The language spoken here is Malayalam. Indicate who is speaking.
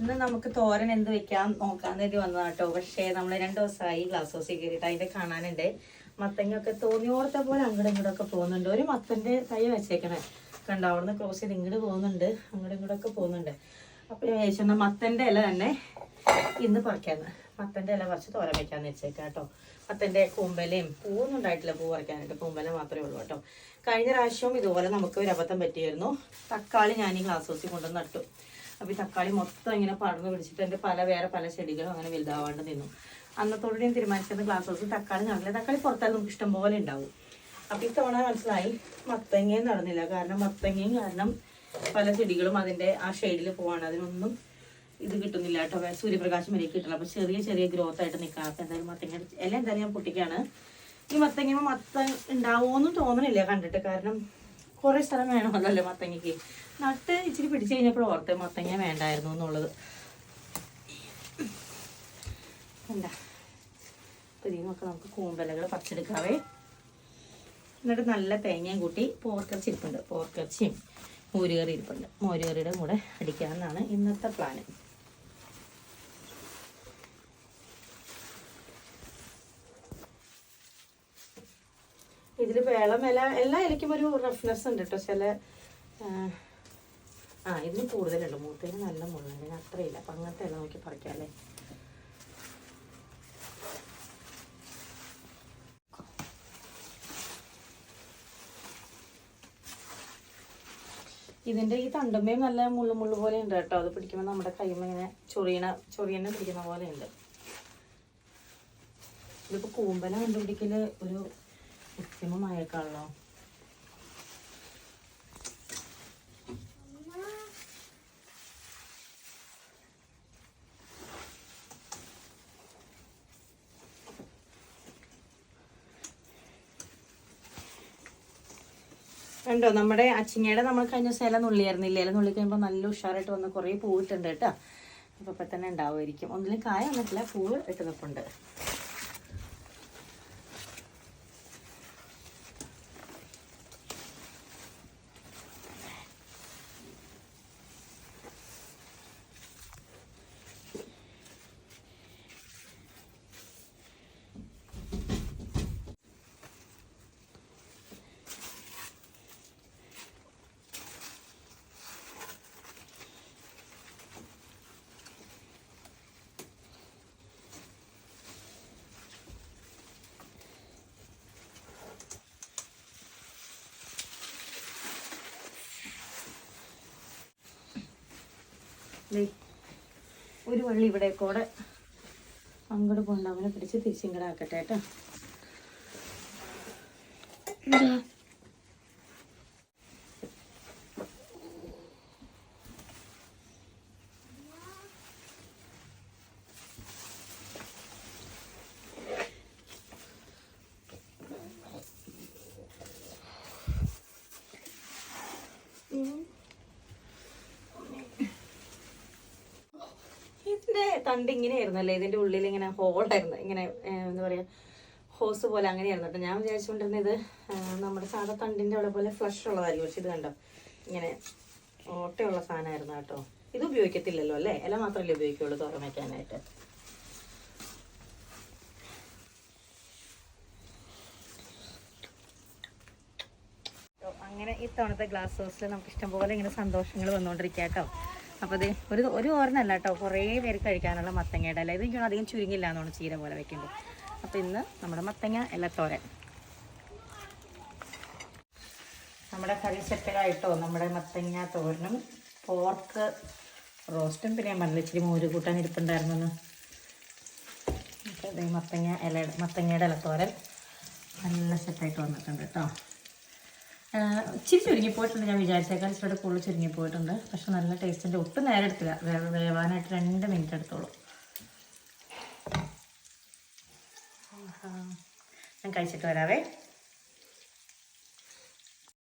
Speaker 1: ഇന്ന് നമുക്ക് തോരൻ എന്ത് വെക്കാൻ നോക്കാൻ വേണ്ടി വന്നതാ കേട്ടോ. പക്ഷേ നമ്മൾ രണ്ട് ദിവസമായി ഗ്ലാസ് ഹൗസിൽ കയറിയിട്ട് അതിന്റെ കാണാനുണ്ട്. മത്തങ്ങയൊക്കെ തോന്നിയോർത്ത പോലെ അങ്ങോട്ടും ഇങ്ങോട്ടും ഒക്കെ പോകുന്നുണ്ട്. ഒരു മത്തന്റെ തൈ വെച്ചേക്കണേ. കണ്ടോ അവിടുന്ന് ക്രോസ് ചെയ്ത് ഇങ്ങോട്ട് പോകുന്നുണ്ട്. അങ്ങോട്ടും ഇങ്ങോട്ടും ഒക്കെ പോകുന്നുണ്ട്. അപ്പൊ ഞാൻ മത്തന്റെ ഇല തന്നെ ഇന്ന് പറിക്കാന്ന്. മത്തന്റെ ഇല പറിച്ച് തോരൻ വെക്കാന്ന് വെച്ചേക്കാം കേട്ടോ. മത്തന്റെ കൂമ്പലയും പൂവൊന്നും ഉണ്ടായിട്ടില്ല പൂ പറിക്കാനായിട്ട്. കൂമ്പല മാത്രമേ ഉള്ളൂ കേട്ടോ. കഴിഞ്ഞ പ്രാവശ്യവും ഇതുപോലെ നമുക്ക് ഒരു അബദ്ധം പറ്റിയായിരുന്നു തക്കാളി ഞാൻ ഈ ഗ്ലാസ് ഹൗസിൽ കൊണ്ടുവന്ന് നട്ടു. അപ്പൊ ഈ തക്കാളി മൊത്തം ഇങ്ങനെ പടർന്ന് പിടിച്ചിട്ട് എന്റെ പല വേറെ പല ചെടികളും അങ്ങനെ വലുതാവാണ്ട് നിന്നു. അന്നത്തോടെ ഞാൻ തീരുമാനിച്ചിരുന്ന ഗ്ലാസ് ഹൗസിൽ തക്കാളി നടന്നില്ല. തക്കാളി പുറത്താൽ നമുക്ക് ഇഷ്ടം പോലെ ഉണ്ടാവും. അപ്പൊ ഇത്തവണ മനസ്സിലായി മത്തങ്ങയും നടന്നില്ല. കാരണം മത്തങ്ങയും കാരണം പല ചെടികളും അതിന്റെ ആ ഷെയ്ഡിൽ പോവാണ്. അതിനൊന്നും ഇത് കിട്ടുന്നില്ല കേട്ടോ. സൂര്യപ്രകാശം വരെ കിട്ടില്ല അപ്പൊ ചെറിയ ചെറിയ ഗ്രോത്ത് ആയിട്ട് നിൽക്കാം. അപ്പൊ എന്തായാലും മത്തങ്ങ എല്ലാം എന്തായാലും ഞാൻ പൊട്ടിക്കാണ് ഈ മത്തങ്ങ മത്ത ഉണ്ടാവുമെന്നും തോന്നണില്ല കണ്ടിട്ട്. കാരണം കുറെ സ്ഥലം വേണമല്ലോ മത്തങ്ങയ്ക്ക്. നട്ട് ഇച്ചിരി പിടിച്ചു കഴിഞ്ഞപ്പോൾ ഓർത്ത് മത്തങ്ങ വേണ്ടായിരുന്നു എന്നുള്ളത്. എന്താ? ഇതിനൊക്കെ നമുക്ക് കൂമ്പലകൾ പച്ചെടുക്കാവേ എന്നിട്ട് നല്ല തേങ്ങയും കൂട്ടി പോർക്കറച്ചി ഇരിപ്പുണ്ട്. പോർക്കറച്ചിയും മോരുകറി ഇരിപ്പുണ്ട്. മോരുകറിയുടെ കൂടെ അടിക്കാമെന്നാണ് ഇന്നത്തെ പ്ലാന് ഇതിൽ വേളം ഇല എല്ലാ ഇലയ്ക്കും ഒരു റഫ്നെസ് ഉണ്ട് കേട്ടോ ചില ആ, ഇതിന് കൂടുതലുണ്ട്. മൂത്തേന് നല്ല മുള്ളുണ്ട് അത്രയില്ല അപ്പം അങ്ങനത്തെ ഇല നോക്കി പറിക്കാം അല്ലേ? ഇതിന്റെ ഈ തണ്ടുമ്മയും നല്ല മുള്ളു മുള്ളു പോലെ ഉണ്ട് കേട്ടോ അത് പിടിക്കുമ്പോൾ നമ്മുടെ കൈമ ഇങ്ങനെ ചൊറിയണ ചൊറിയനെ പിടിക്കുന്ന പോലെ ഉണ്ട്. ഇതിപ്പോ കൂമ്പല കണ്ടുപിടിക്കൽ ഒരു ഉത്തമമായേക്കാണല്ലോ കണ്ടോ നമ്മുടെ അച്ചിങ്ങയുടെ നമ്മൾ കഴിഞ്ഞ ദിവസം ഇല നുള്ളിയായിരുന്നില്ല? ഇല നുള്ളി കഴിയുമ്പോൾ നല്ല ഉഷാറായിട്ട് വന്ന് കുറേ പൂവിട്ടുണ്ട് കേട്ടോ. അപ്പോൾ ഇപ്പം തന്നെ ഉണ്ടാവുമായിരിക്കും. ഒന്നിലും കായ വന്നിട്ടില്ല പൂവ് ഇട്ട് നിൽപ്പുണ്ട് ഒരു വള്ളി ഇവിടെ കൂടെ അങ്ങോട്ട് പോകണ്ട അവനെ പിടിച്ച് തിരിച്ചിങ്ങടാക്കട്ടെ കേട്ടോ. ഇതിന്റെ തണ്ട് ഇങ്ങനെയായിരുന്നു അല്ലേ ഇതിന്റെ ഉള്ളിൽ ഇങ്ങനെ ഹോളായിരുന്നു ഇങ്ങനെ എന്താ പറയാ ഹോസ് പോലെ അങ്ങനെയായിരുന്നു. കേട്ടോ ഞാൻ വിചാരിച്ചുകൊണ്ടിരുന്നത് നമ്മുടെ സാധാ തണ്ടിന്റെ അവിടെ പോലെ ഫ്ലഷ് ഉള്ളതായിരിക്കും. പക്ഷെ ഇത് കണ്ടോ? ഇങ്ങനെ ഓട്ടയുള്ള സാധനമായിരുന്നു കേട്ടോ. ഇത് ഉപയോഗിക്കത്തില്ലല്ലോ അല്ലേ? ഇല മാത്രമല്ലേ ഉപയോഗിക്കുള്ളൂ തുറമയ്ക്കാനായിട്ട് അങ്ങനെ ഇത്തവണത്തെ ഗ്ലാസ് ഹൗസിൽ നമുക്ക് ഇഷ്ടംപോലെ ഇങ്ങനെ സന്തോഷങ്ങൾ വന്നുകൊണ്ടിരിക്കാം കേട്ടോ. അപ്പോൾ ഇത് ഒരു ഒരു ഓരനല്ല കേട്ടോ. കുറേ പേര് കഴിക്കാനുള്ള മത്തങ്ങയുടെ അല്ല ഇത് എനിക്ക് അധികം ചുരുങ്ങില്ല എന്നാണ് ചീര പോലെ വെക്കുമ്പോൾ അപ്പോൾ ഇന്ന് നമ്മുടെ മത്തങ്ങ ഇലത്തോരൻ നമ്മുടെ കറി സെറ്റലായിട്ടോ നമ്മുടെ മത്തങ്ങ തോരനും പോർക്ക് റോസ്റ്റും പിന്നെ ഞാൻ മോര് കൂട്ടാൻ ഇരിപ്പുണ്ടായിരുന്നു മത്തങ്ങ ഇല മത്തങ്ങയുടെ ഇലത്തോരൻ നല്ല സെറ്റായിട്ട് വന്നിട്ടുണ്ട് കേട്ടോ. ഇച്ചിരി ചുരുങ്ങിപ്പോയിട്ടുണ്ട് ഞാൻ വിചാരിച്ചേക്കാൾ ഇച്ചിരി കൂടുതൽ ചുരുങ്ങിപ്പോയിട്ടുണ്ട്. പക്ഷെ നല്ല ടേസ്റ്റിന്റെ ഒട്ടും നേരം എടുത്തില്ല. വേവാനായിട്ട് രണ്ട് മിനിറ്റ് എടുത്തോളൂ. ഞാൻ കഴിച്ചിട്ട് വരാവേ.